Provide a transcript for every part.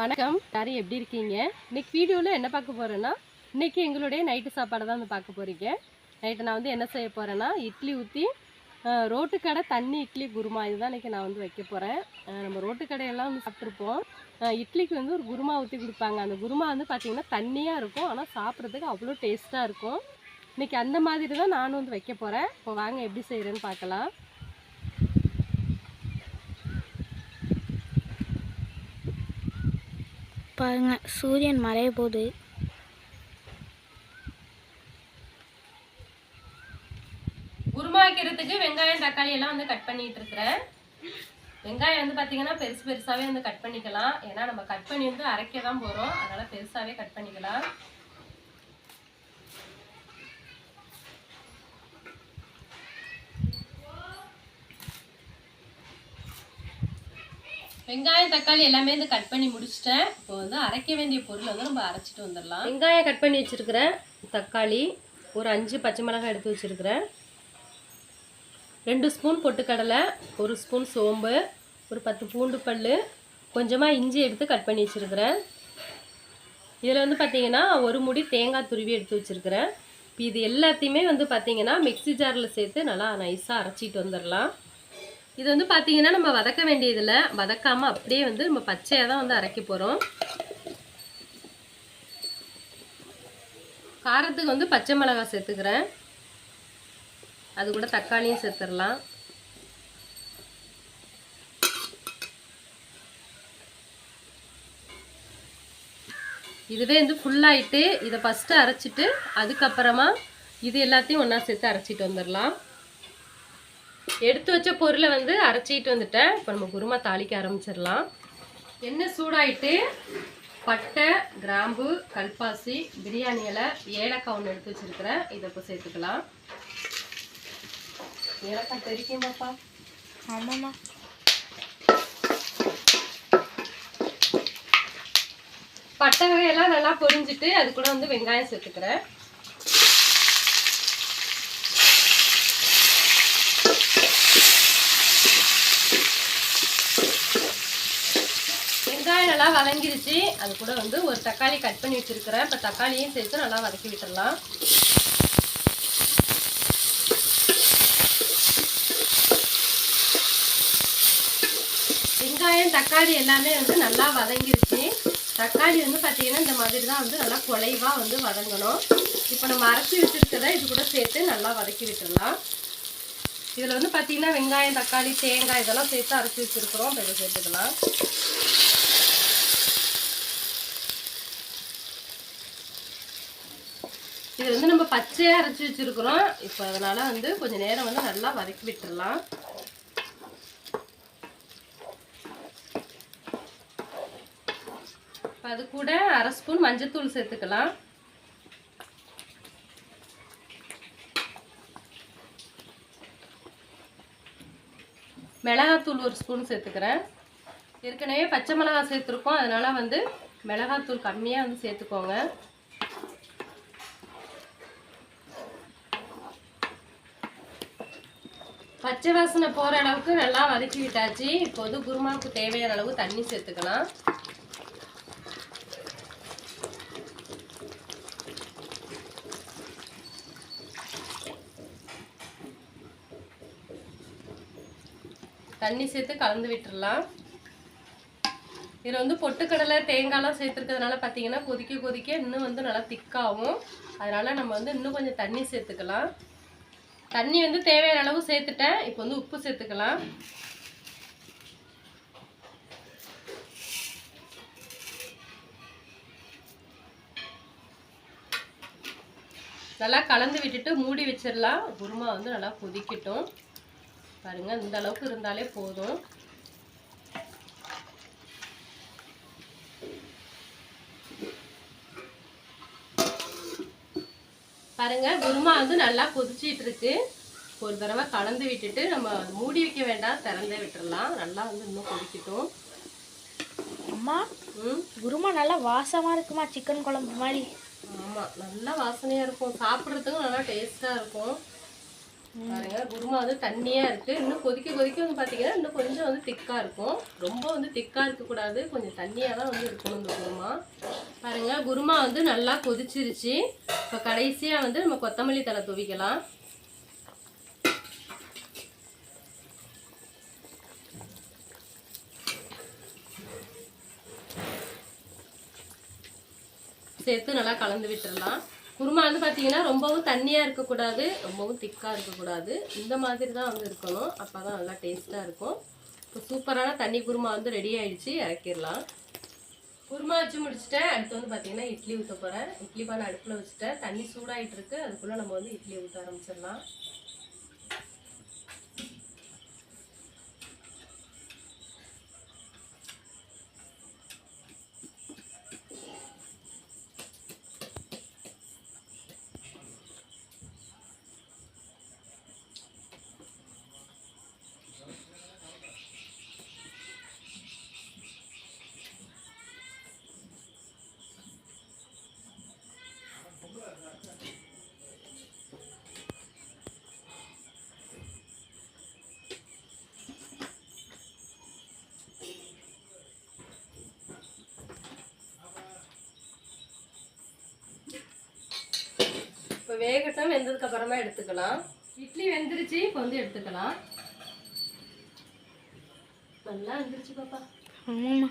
வணக்கம். நிறைய எப்படி இருக்கீங்க? இன்னைக்கு வீடியோவில் என்ன பார்க்க போகிறேன்னா இன்றைக்கி எங்களுடைய நைட்டு சாப்பாடை தான் வந்து பார்க்க போகிறீங்க நைட்டு நான் வந்து என்ன செய்ய போகிறேன்னா இட்லி ஊற்றி ரோட்டு கடை தண்ணி இட்லி குருமா இதுதான் இன்னைக்கு நான் வந்து வைக்க போகிறேன் நம்ம ரோட்டு கடையெல்லாம் வந்து சாப்பிட்ருப்போம். இட்லிக்கு வந்து ஒரு குருமா ஊற்றி கொடுப்பாங்க. அந்த குருமா வந்து பார்த்திங்கன்னா தண்ணியாக இருக்கும். ஆனால் சாப்பிட்றதுக்கு அவ்வளோ டேஸ்ட்டாக இருக்கும். இன்றைக்கி அந்த மாதிரி தான் நானும் வந்து வைக்க போகிறேன் இப்போ வாங்க எப்படி செய்கிறேன்னு பார்க்கலாம். பாருங்க சூரியன் மறைய போது குருமா வைக்கிறதுக்கு வெங்காயம் தக்காளி எல்லாம் வந்து கட் பண்ணிட்டு இருக்கிறேன். வெங்காயம் வந்து பார்த்தீங்கன்னா பெருசு பெருசாகவே வந்து கட் பண்ணிக்கலாம். ஏன்னா நம்ம கட் பண்ணி வந்து அரைக்க தான் போகிறோம் அதனால் பெருசாகவே கட் பண்ணிக்கலாம். வெங்காயம் தக்காளி எல்லாமே வந்து கட் பண்ணி முடிச்சிட்டேன். இப்போ வந்து அரைக்க வேண்டிய பொருள் வந்து நம்ம அரைச்சிட்டு வந்துடலாம். வெங்காயம் கட் பண்ணி வச்சுருக்கிறேன். தக்காளி ஒரு அஞ்சு பச்சை மிளகாய் எடுத்து வச்சுருக்கிறேன். ரெண்டு ஸ்பூன் பொட்டுக்கடலை ஒரு ஸ்பூன் சோம்பு ஒரு பத்து பூண்டு பல் கொஞ்சமாக இஞ்சி எடுத்து கட் பண்ணி வச்சுருக்கிறேன். இதில் வந்து பார்த்தீங்கன்னா ஒரு முடி தேங்காய் துருவி எடுத்து வச்சுருக்கிறேன். இப்போ இது எல்லாத்தையுமே வந்து பார்த்திங்கன்னா மிக்ஸி ஜாரில் சேர்த்து நல்லா நைஸாக அரைச்சிட்டு வந்துடலாம். இது வந்து பார்த்தீங்கன்னா நம்ம வதக்க வேண்டியதில்லை. வதக்காமல் அப்படியே வந்து நம்ம பச்சையாக தான் வந்து அரைக்க போகிறோம் காரத்துக்கு வந்து பச்சை மிளகாய் சேர்த்துக்கிறேன். அது கூட தக்காளியும் சேர்த்துடலாம். இதுவே வந்து ஃபுல்லாகிட்டு இதை ஃபஸ்ட்டு அரைச்சிட்டு அதுக்கப்புறமா இது எல்லாத்தையும் ஒன்றா சேர்த்து அரைச்சிட்டு வந்துடலாம். எடுத்து வச்ச பொருளை வந்து அரைச்சிட்டு வந்துட்டேன். இப்போ நம்ம குருமா தாளிக்க ஆரம்பிச்சிடலாம். எண்ணெய் சூடாயிட்டு பட்டை கிராம்பு கல்பாசி பிரியாணி இலை ஏலக்காய் ஒன்று எடுத்து வச்சிருக்கிறேன். இதை இப்போ சேர்த்துக்கலாம். ஏலக்காய் தெரிக்கும் பாப்பா ஆமாம்மா. பட்டை வகையெல்லாம் நல்லா பொரிஞ்சிட்டு அது கூட வந்து வெங்காயம் சேர்த்துக்கிறேன் வெங்காயம் நல்லா வதங்கிருச்சு அது கூட வந்து ஒரு தக்காளி கட் பண்ணி வச்சிருக்கிறேன். இப்போ தக்காளியும் சேர்த்து நல்லா வதக்கி விட்டுடலாம் வெங்காயம் தக்காளி எல்லாமே வந்து நல்லா வதங்கிருச்சு தக்காளி வந்து பார்த்திங்கன்னா இந்த மாதிரி தான் வந்து நல்லா குலைவாக வந்து வதங்கணும். இப்போ நம்ம அரைச்சி வச்சுருக்கிறத இது கூட சேர்த்து நல்லா வதக்கி விட்டுடலாம் இதில் வந்து பார்த்தீங்கன்னா வெங்காயம் தக்காளி தேங்காய் இதெல்லாம் சேர்த்து அரைச்சி வச்சிருக்கிறோம். இப்போ இதை சேர்த்துக்கலாம். இது வந்து நம்ம பச்சையாக அரைச்சி வச்சிருக்கிறோம். இப்போ அதனால வந்து கொஞ்சம் நேரம் வந்து நல்லா வதக்கி விட்டுடலாம் இப்போ அது கூட அரை ஸ்பூன் மஞ்சத்தூள் சேர்த்துக்கலாம். மிளகாத்தூள் ஒரு ஸ்பூன் சேர்த்துக்கிறேன். ஏற்கனவே பச்சை மிளகா சேர்த்துருக்கோம். அதனால வந்து மிளகாத்தூள் கம்மியாக வந்து சேர்த்துக்கோங்க. பச்சை வாசனை போகிற அளவுக்கு நல்லா வதக்கி விட்டாச்சு. இப்போ வந்து குருமாவுக்கு தேவையான அளவு தண்ணி சேர்த்துக்கலாம். தண்ணி சேர்த்து கலந்து விட்டுறலாம். இதில் வந்து பொட்டுக்கடலை தேங்காய்லாம் சேர்த்துருக்கிறதுனால பார்த்தீங்கன்னா கொதிக்க கொதிக்க இன்னும் வந்து நல்லா திக்காகும் அதனால் நம்ம வந்து இன்னும் கொஞ்சம் தண்ணி சேர்த்துக்கலாம். தண்ணி வந்து தேவையான அளவு சேர்த்துட்டேன். இப்போ வந்து உப்பு சேர்த்துக்கலாம். நல்லா கலந்து விட்டுட்டு மூடி வச்சிடலாம். குருமா வந்து நல்லா கொதிக்கட்டும். பாருங்க இந்த அளவுக்கு இருந்தாலே போதும். பாருங்க குருமா வந்து நல்லா கொதிச்சிட்டு இருக்கு ஒரு தடவை கலந்து விட்டுட்டு நம்ம மூடி வைக்க வேண்டாம் திறந்தே விட்டுறலாம். நல்லா வந்து இன்னும் கொதிக்கட்டும். அம்மா குருமா நல்லா வாசமாக இருக்குமா? சிக்கன் குழம்பு மாதிரி. ஆமாம் நல்லா வாசனையாக இருக்கும். சாப்பிட்றதுக்கும் நல்லா டேஸ்ட்டாக இருக்கும். பாருங்க குருமா வந்து தண்ணியா இருக்கு. இன்னும் கொதிக்க கொதிக்க வந்து பாத்தீங்கன்னா இன்னும் கொஞ்சம் வந்து திக்கா இருக்கும். ரொம்ப வந்து திக்கா இருக்கக்கூடாது கொஞ்சம் தண்ணியாக தான் வந்து இருக்கணும் இந்த குருமா. பாருங்க குருமா வந்து நல்லா கொதிச்சிருச்சு. இப்போ கடைசியா வந்து நம்ம கொத்தமல்லி தலை துவிக்கலாம். சேர்த்து நல்லா கலந்து விட்டுடலாம் குருமா வந்து பார்த்தீங்கன்னா ரொம்பவும் தண்ணியாக இருக்கக்கூடாது ரொம்பவும் திக்காக இருக்கக்கூடாது. இந்த மாதிரி தான் வந்து இருக்கணும். அப்போ தான் நல்லா டேஸ்ட்டாக இருக்கும். இப்போ சூப்பரான தண்ணி குருமா வந்து ரெடி ஆகிடுச்சு இறக்கிடலாம். குருமா வச்சு முடிச்சிட்டேன். அடுத்து வந்து பார்த்தீங்கன்னா இட்லி ஊற்ற போகிறேன் இட்லி பானை அடுப்பில் வச்சுட்டேன். தண்ணி சூடாகிட்டு இருக்கு. அதுக்குள்ளே நம்ம வந்து இட்லி ஊற்ற ஆரம்பிச்சிடலாம். வேகட்டும் வெந்ததுக்கு அப்புறமா எடுத்துக்கலாம். இட்லி வெந்துருச்சு இப்போ வந்து எடுத்துக்கலாம். நல்லா வெந்துருச்சு பாப்பா. ஆமாம்மா.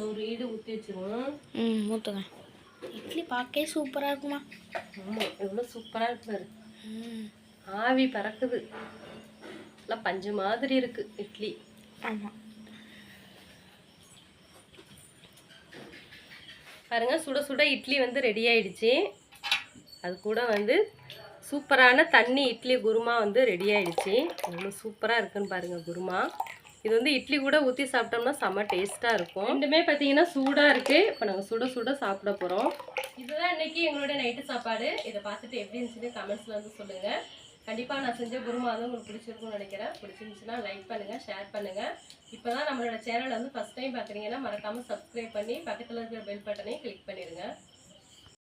இன்னொரு ஈடு ஊற்றி வச்சிருவோம். ம் ஊற்றுங்க இட்லி பார்க்கவே சூப்பராக இருக்குமா? ஆமாம் எவ்வளோ சூப்பராக இருக்கு பாரு. ம். ஆவி பறக்குது. நல்லா பஞ்சு மாதிரி இருக்கு இட்லி. ஆமாம் பாருங்க சுட சுட இட்லி வந்து ரெடி ஆயிடுச்சு. அது கூட வந்து சூப்பரான தண்ணி இட்லி குருமா வந்து ரெடி ஆயிடுச்சு. எவ்வளோ சூப்பராக இருக்குன்னு பாருங்க குருமா. இது வந்து இட்லி கூட ஊற்றி சாப்பிட்டோம்னா செம்ம டேஸ்ட்டாக இருக்கும். ரெண்டுமே பார்த்தீங்கன்னா சூடாக இருக்குது இப்போ நாங்கள் சுட சுட சாப்பிட போகிறோம் இதுதான் இன்றைக்கி எங்களுடைய நைட்டு சாப்பாடு. இதை பார்த்துட்டு எப்படி இருந்துச்சுன்னு கமெண்ட்ஸில் வந்து சொல்லுங்கள் கண்டிப்பாக நான் செஞ்ச குருமா வந்து உங்களுக்கு பிடிச்சிருக்கும்னு நினைக்கிறேன். பிடிச்சிருந்துச்சுன்னா லைக் பண்ணுங்கள் ஷேர் பண்ணுங்கள் இப்போ தான் நம்மளோட சேனலில் வந்து ஃபஸ்ட் டைம் பார்க்குறீங்கன்னா மறக்காமல் சப்ஸ்கிரைப் பண்ணி பக்கத்தில் இருக்கிற பெல் பட்டனையும் கிளிக் பண்ணிடுங்க.